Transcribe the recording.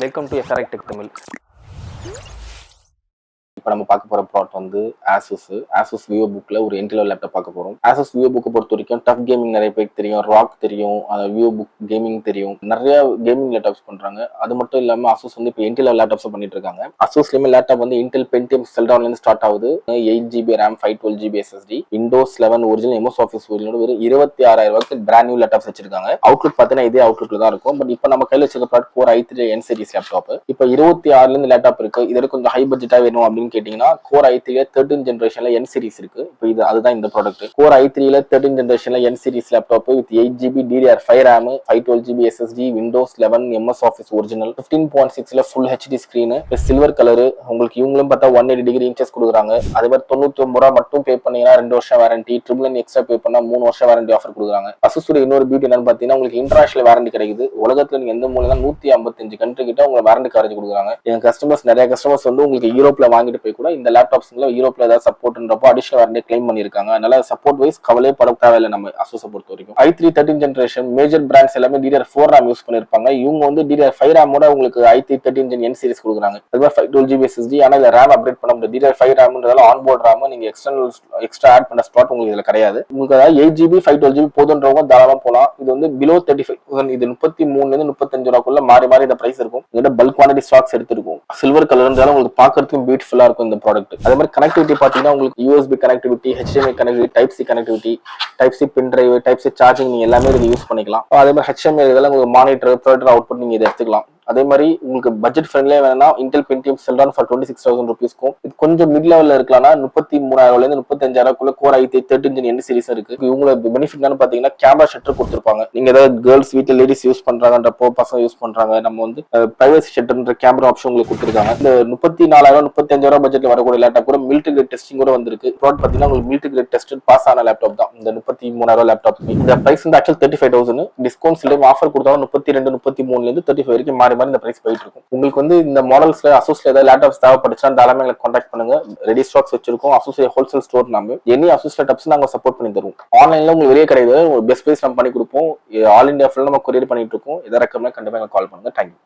Welcome to SRI tech Tamil இப்போ நம்ம பார்க்க போற ப்ராடக்ட் வந்து ஆசஸ் ஆசஸ் விவோ புக்கில் ஒரு என்ட்ரி லேப்டாப் பார்க்க போகிறோம் ஆசஸ் விவோ புக்கை பொறுத்த வரைக்கும் டஃப் கேமிங் நிறைய பேருக்கு தெரியும் ராக் தெரியும் விவோ புக் கேமிங் தெரியும். நிறைய கேமிங் லேப்டாப்ஸ் பண்ணுறாங்க அது மட்டும் இல்லாமல் அசோஸ் வந்து இப்போ என்ட்ரி லேப்டாப்ஸ் பண்ணிட்டு இருக்காங்க. அசோஸ்லேயுமே லேப்டாப் வந்து இன்டெல் பென்டிஎம் செல்டவுன்லேருந்து ஸ்டார்ட் ஆகுது. Eight GB RAM five twelve GB SSD Windows eleven original MS Office original வெறும் இருபத்தி ஆறாயிரம் ரூபாய்க்கு பிராண்ட் நியூ லேப்டாப்ஸ் வச்சிருக்காங்க. அவுட்லுக் பார்த்தீங்கன்னா இதே அவுட்லுக்கில் தான் இருக்கும். பட் இப்போ நம்ம கையில் வச்சிருக்க product for I three N series laptop இப்போ இருபத்தி ஆறுலேருந்து லேப்டாப் இருக்கு. இதற்கு கொஞ்சம் ஹை பட்ஜெட்டாக வேணும் அப்படின்னு கேட்டீங்கன்னா கோர் ஐ த்ரீல தேர்ட்டின் ஜென்ரேஷன்ல என் சீரிஸ் இருக்கு. இப்போ இது அதுதான் இந்த ப்ராடக்ட் கோர் ஐ த்ரீல தேர்ட்டின் ஜென்ரேஷன்ல N series laptop with eight GB DDR five RAM five twelve GB SSD Windows eleven MS Office original fifteen point சிக்ஸ்ல full HD screen silver colour உங்களுக்கு இவங்களும் பார்த்தா ஒன் எயிட்டி டிகிரி இன்ச்சஸ் கொடுக்குறாங்க. அதே மாதிரி தொண்ணூத்தி ஒன்பது ரூபா மட்டும் பே பண்ணீங்கன்னா ரெண்டு வருஷம் warranty triple nine extra pay பண்ணா மூணு வருஷம் வாரண்டி ஆஃபர் கொடுக்குறாங்க. அசுசுடைய இன்னொரு பியூட்டி என்னன்னு பார்த்தீங்கன்னா உங்களுக்கு இன்டர்நேஷனல் வாரண்டி கிடைக்குது. உலகத்துல நீங்க எந்த மூலம் நூத்தி ஐம்பத்தஞ்சு கண்ட்ரி கிட்ட உங்களுக்கு வாரண்டி கவரேஜ் கொடுக்குறாங்க. எங்க கஸ்டமர்ஸ் நிறைய கஸ்டமர்ஸ் வந்து உங்களுக்கு யூரோப்ல வாங்கிட்டு போய் கூட இந்த லேப்டாப்ஸ்ல யூரோப்ல ஏதாவது சப்போர்ட்ன்றப்போ அடிஷனல் வாரண்டி கிளைம் பண்ணிருக்காங்க அதனால சப்போர்ட் வைஸ் கவலையே பட தேவையில்லை நம்ம அசோஸை பொறுத்த வரைக்கும். I three thirteen generation major brands எல்லாமே டிடிஆர் ஃபோர் ரேம் யூஸ் பண்ணிருப்பாங்க இவங்க வந்து டிடிஆர் ஃபைவ் ரேமோட உங்களுக்கு I three thirteen gen N series கொடுக்குறாங்க. அதுமாதிரி ஃபைவ் டுவெல் ஜிபி எஸ்எஸ்டி ஆனால் இதில் ரேம் அப்டேட் பண்ண முடியாது. டிடிஆர் ஃபைவ் ரேம்ன்றதால ஆன் போர்ட் ரேம் நீங்க எக்ஸ்டர்னல் எக்ஸ்ட்ரா ஆட் பண்ண ஸ்லாட் உங்களுக்கு இதுல கிடையாது. உங்களுக்கு அதாவது eight GB five twelve GB போதுன்றவங்க தாராளமாக போகலாம் இது வந்து பிலோ தேர்ட்டி ஃபைவ் இது முப்பத்தி மூணுலேருந்து முப்பத்தஞ்சு ரூபாக்குள்ள மாறி மாறி இந்த பிரைஸ் இருக்கும். இதோட பல்க் குவான்டிட்டி ஸ்டாக்ஸ் எடுத்திருக்கும். சில்வர் கலர்ன்றால உங்களுக்கு பார்க்கறதுக்கும் பியூட்டிஃபுல்லா இருக்கும் இந்த ப்ராடக்ட் அதே மாதிரி கனெக்டிவிட்டி பார்த்தீங்கன்னா உங்களுக்கு USB connectivity HDMI connectivity type C connectivity type C pin drive type C charging நீங்க எல்லாமே இது யூஸ் பண்ணிக்கலாம். அதே மாதிரி ஹெச்எம்ஐ இதெல்லாம் உங்களுக்கு மானிட்டர் ப்ரொடக்டர் அவுட்புட் நீங்க இதை எடுத்துக்கலாம். அதே மாதிரி உங்களுக்கு பட்ஜெட் ஃப்ரெண்ட்லேயே வேணும்னா Intel Pentium Celeron for twenty six thousand ருபீஸ்க்கும் இது கொஞ்சம் மிட் லெவலில் இருக்கலாம்னா முப்பத்தி மூணாயிரம்லேருந்து முப்பத்தஞ்சாயிரக்குள்ள core I thirteen gen N series இருக்கு. இவங்களோட பெனிஃபிட் பார்த்தீங்கன்னா கேமரா ஷட்டர் கொடுத்துருப்பாங்க. நீங்கள் ஏதாவது கேர்ள்ஸ் வீட்டில் லேடிஸ் யூஸ் பண்ணுறாங்கன்றப்போ பசங்க யூஸ் பண்ணுறாங்க நம்ம வந்து பிரைவசி ஷட்டர்ன்ற கேமரா ஆப்ஷன் உங்களுக்கு கொடுத்துருக்காங்க. இந்த முப்பத்தி நாலாயிரம் முப்பத்தஞ்சாயிரம் பட்ஜெட்ல வரக்கூடிய லேப்டாப் கூட மில்ட்ரி கிரேட் டெஸ்டிங் கூட வந்திருக்கு. ப்ராடக்ட் பார்த்தீங்கன்னா உங்களுக்கு மில்ட்ரி கிரேட் டெஸ்ட் பாஸ் ஆன லேப்டாப் தான். இந்த முப்பத்தி மூணாயிரம் லேப்டாப் இந்த பிரைஸ் வந்து actual thirty five thousand discount சில ஆஃபர் கொடுத்தாலும் முப்பத்தி ரெண்டு முப்பத்தி மூணுலேருந்து தேர்ட்டி ஃபைவ் வரைக்கும் மாறி மாதிரி இந்த ப்ரைஸ் போயிட்டு இருக்கும் உங்களுக்கு வந்து இந்த மாடல்ஸ்ல அசோஸ்ல ஏதாவது லேப்டாப்ஸ் தேவைப்பட்டுச்சுன்னா தாராளமாக எங்களுக்கு கான்டாக்ட் பண்ணுங்க. ரெடி ஸ்டாக்ஸ் வச்சிருக்கோம். அசோசிய ஹோல்சேல் ஸ்டோர் நம்ம எனி அசோஸ் லேப்டாப்ஸ் நாங்க சப்போர்ட் பண்ணி தருவோம். ஆன்லைன்ல உங்களுக்கு வெளியே கிடையாது. ஒரு பெஸ்ட் பிரைஸ் நம்ம பண்ணி கொடுப்போம். ஆல் இந்தியா ஃபுல்லாக நம்ம கொரியர் பண்ணிட்டு இருக்கோம். எதை ரெக்கமெண்ட் கண்டிப்பாக எங்களுக்கு கால் பண்ணுங்க. தேங்க்யூ